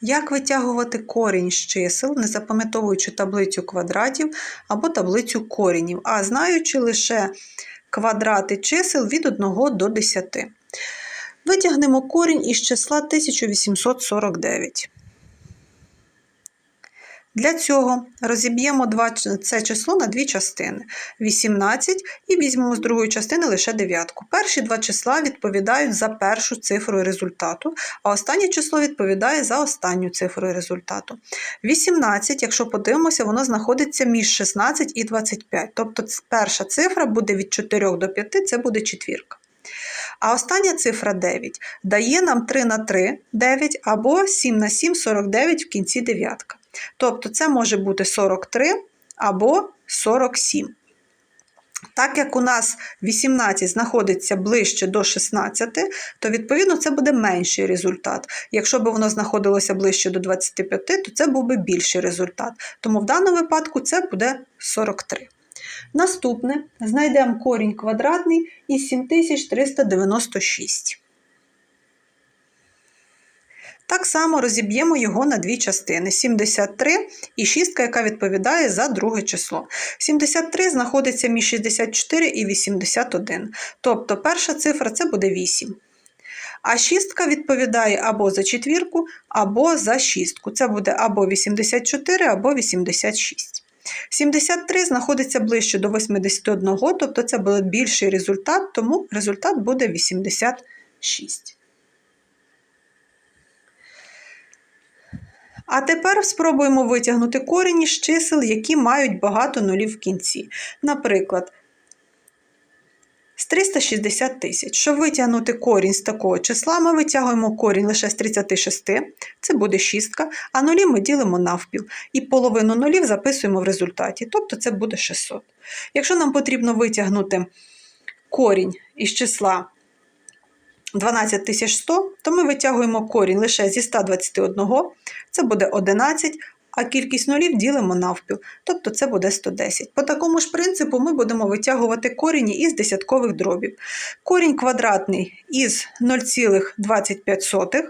Як витягувати корінь з чисел, не запам'ятовуючи таблицю квадратів або таблицю корінів, а знаючи лише квадрати чисел від 1 до 10. Витягнемо корінь із числа 1849. Для цього розіб'ємо це число на дві частини 18 і візьмемо з другої частини лише дев'ятку. Перші два числа відповідають за першу цифру результату, а останнє число відповідає за останню цифру результату. 18, якщо подивимося, воно знаходиться між 16 і 25. Тобто перша цифра буде від 4 до 5, це буде четвірка. А остання цифра 9 дає нам 3 на 3 9 або 7 на 7 49 в кінці дев'ятка. Тобто це може бути 43 або 47. Так як у нас 18 знаходиться ближче до 16, то відповідно це буде менший результат. Якщо б воно знаходилося ближче до 25, то це був би більший результат. Тому в даному випадку це буде 43. Наступне знайдемо корінь квадратний із 7396. Так само розіб'ємо його на дві частини: 73 і шістка, яка відповідає за друге число. 73 знаходиться між 64 і 81. Тобто перша цифра це буде 8. А шістка відповідає або за четвірку, або за шістку. Це буде або 84, або 86. 73 знаходиться ближче до 81, тобто це буде більший результат, тому результат буде 86. А тепер спробуємо витягнути корені з чисел, які мають багато нулів в кінці. Наприклад, з 360 тисяч. Щоб витягнути корінь з такого числа, ми витягуємо корінь лише з 36, це буде шістка, а нулі ми ділимо навпіл. І половину нулів записуємо в результаті, тобто це буде 600. Якщо нам потрібно витягнути корінь із числа 12100, то ми витягуємо корінь лише зі 121, це буде 11, а кількість нулів ділимо навпіл, тобто це буде 110. По такому ж принципу ми будемо витягувати корінь із десяткових дробів. Корінь квадратний із 0,25.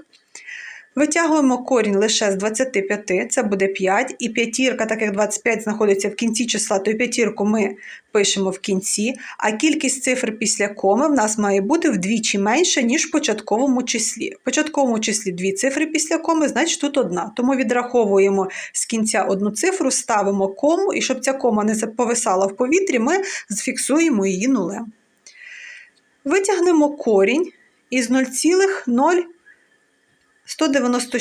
Витягуємо корінь лише з 25, це буде 5, і п'ятірка, так як 25 знаходиться в кінці числа, то п'ятірку ми пишемо в кінці, а кількість цифр після коми в нас має бути вдвічі менше, ніж в початковому числі. В початковому числі дві цифри після коми, значить тут одна. Тому відраховуємо з кінця одну цифру, ставимо кому, і щоб ця кома не повисала в повітрі, ми зфіксуємо її нулем. Витягнемо корінь із 0,0196.